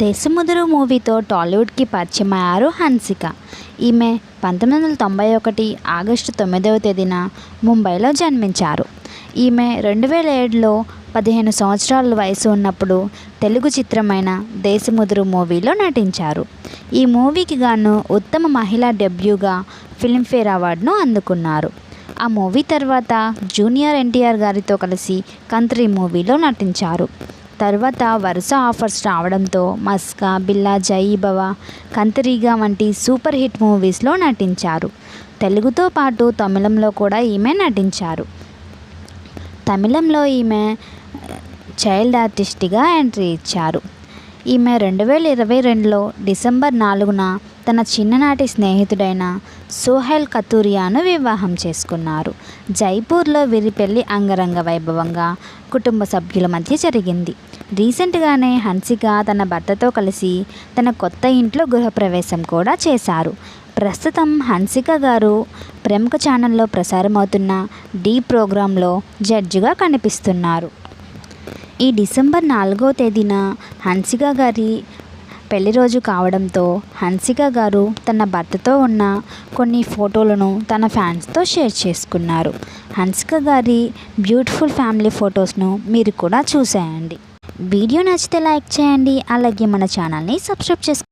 దేశముదురు మూవీతో టాలీవుడ్కి పరిచయమయ్యారు హన్సిక. ఈమె పంతొమ్మిది వందల తొంభై ఒకటి ఆగస్టు తొమ్మిదవ తేదీన ముంబైలో జన్మించారు. ఈమె రెండు వేల ఏడులో పదిహేను సంవత్సరాల వయసు ఉన్నప్పుడు తెలుగు చిత్రమైన దేశముదురు మూవీలో నటించారు. ఈ మూవీకి గాను ఉత్తమ మహిళా డెబ్యూగా ఫిల్మ్ఫేర్ అవార్డును అందుకున్నారు. ఆ మూవీ తర్వాత జూనియర్ ఎన్టీఆర్ గారితో కలిసి కంత్రి మూవీలో నటించారు. తర్వాత వరుస ఆఫర్స్ రావడంతో మస్కా బిల్లా జై కంతరీగా వంటి సూపర్ హిట్ మూవీస్లో నటించారు. తెలుగుతో పాటు తమిళంలో కూడా ఈమె నటించారు. తమిళంలో ఈమె చైల్డ్ ఆర్టిస్ట్గా ఎంట్రీ ఇచ్చారు. ఈమె రెండు వేల ఇరవై రెండులో డిసెంబర్ నాలుగున తన చిన్ననాటి స్నేహితుడైన సోహెల్ కతూరియాను వివాహం చేసుకున్నారు. జైపూర్లో వీరి పెళ్ళి అంగరంగ వైభవంగా కుటుంబ సభ్యుల మధ్య జరిగింది. రీసెంట్గానే హన్సిక తన భర్తతో కలిసి తన కొత్త ఇంట్లో గృహప్రవేశం కూడా చేశారు. ప్రస్తుతం హన్సిక గారు ప్రముఖ ఛానల్లో ప్రసారమవుతున్న డీ ప్రోగ్రాంలో జడ్జిగా కనిపిస్తున్నారు. ఈ డిసెంబర్ నాలుగో తేదీన హన్సిక గారి పెళ్ళి రోజు కావడంతో హన్సిక గారు తన భర్తతో ఉన్న కొన్ని ఫోటోలను తన ఫ్యాన్స్తో షేర్ చేసుకున్నారు. హన్సిక గారి బ్యూటిఫుల్ ఫ్యామిలీ ఫొటోస్ను మీరు కూడా చూసేయండి. వీడియో నచ్చితే లైక్ చేయండి అలాగే మన ఛానల్ని సబ్స్క్రైబ్ చేసుకోండి